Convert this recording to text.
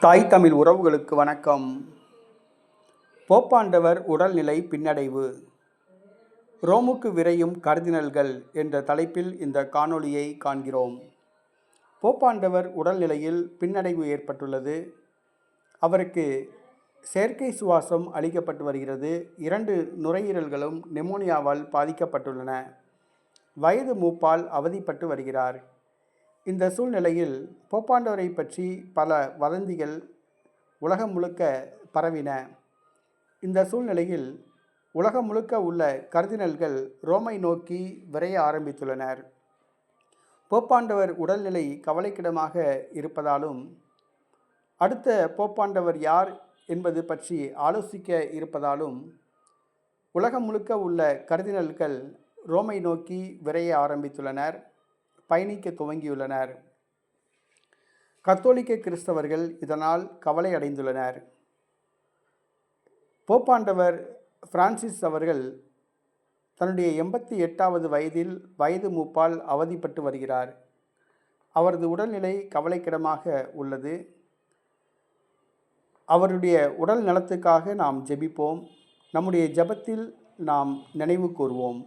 தாய் தமிழ் உறவுகளுக்கு வணக்கம். போப்பாண்டவர் உடல்நிலை பின்னடைவு. ரோமுக்கு விரையும் கர்தினல்கள் என்ற தலைப்பில் இந்த காணொளியை காண்கிறோம். போப்பாண்டவர் உடல்நிலையில் பின்னடைவு ஏற்பட்டுள்ளது. அவருக்கு செயற்கை சுவாசம் அளிக்கப்பட்டு வருகிறது. இரண்டு நுரையீரல்களும் நெமோனியாவால் பாதிக்கப்பட்டுள்ளன. வயது மூப்பால் அவதிப்பட்டு வருகிறார். இந்த சூழ்நிலையில் போப்பாண்டவரை பற்றி பல வதந்திகள் உலகம் முழுக்க பரவின. இந்த சூழ்நிலையில் உலகம் முழுக்க உள்ள கர்தினல்கள் ரோமை நோக்கி விரைய ஆரம்பித்துள்ளனர். போப்பாண்டவர் உடல்நிலை கவலைக்கிடமாக இருப்பதாலும் அடுத்த போப்பாண்டவர் யார் என்பது பற்றி ஆலோசிக்க இருப்பதாலும் உலகம் முழுக்க உள்ள கர்தினல்கள் ரோமை நோக்கி விரைய ஆரம்பித்துள்ளனர். பயணிக்க துவங்கியுள்ளனர். கத்தோலிக்க கிறிஸ்தவர்கள் இதனால் கவலை அடைந்துள்ளனர். போப்பாண்டவர் பிரான்சிஸ் அவர்கள் தன்னுடைய எண்பத்தி எட்டாவது வயதில் வயது மூப்பால் அவதிப்பட்டு வருகிறார். அவரது உடல்நிலை கவலைக்கிடமாக உள்ளது. அவருடைய உடல் நலத்துக்காக நாம் ஜெபிப்போம். நம்முடைய ஜெபத்தில் நாம் நினைவு கூர்வோம்.